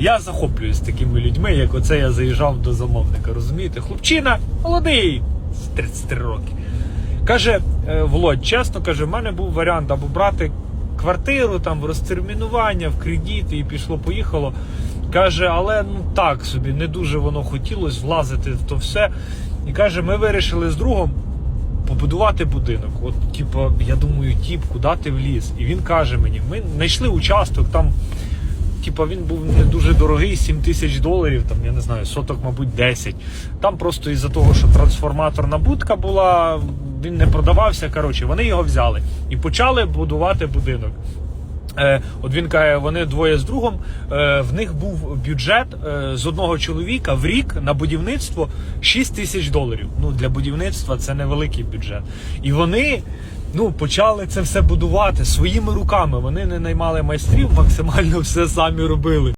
Я захоплююсь такими людьми, як оце я заїжджав до замовника. Розумієте? Хлопчина молодий, з 33 роки. Каже, е, Володь, чесно каже, в мене був варіант або брати квартиру там в розтермінування, в кредит, і пішло-поїхало. Каже, але ну так собі, не дуже воно хотілося влазити в то все. І каже, ми вирішили з другом побудувати будинок. От, типу, я думаю, тіп, куди ти вліз? І він каже мені: ми знайшли участок, там, типу, він був не дуже дорогий, 7 тисяч доларів, там, я не знаю, соток, мабуть, 10. Там просто із-за того, що трансформаторна будка була, він не продавався. Коротше, вони його взяли і почали будувати будинок. Е, от він каже, вони двоє з другом. Е, в них був бюджет е, з одного чоловіка в рік на будівництво 6 тисяч доларів. Ну для будівництва це невеликий бюджет. І вони ну почали це все будувати своїми руками. Вони не наймали майстрів, максимально все самі робили.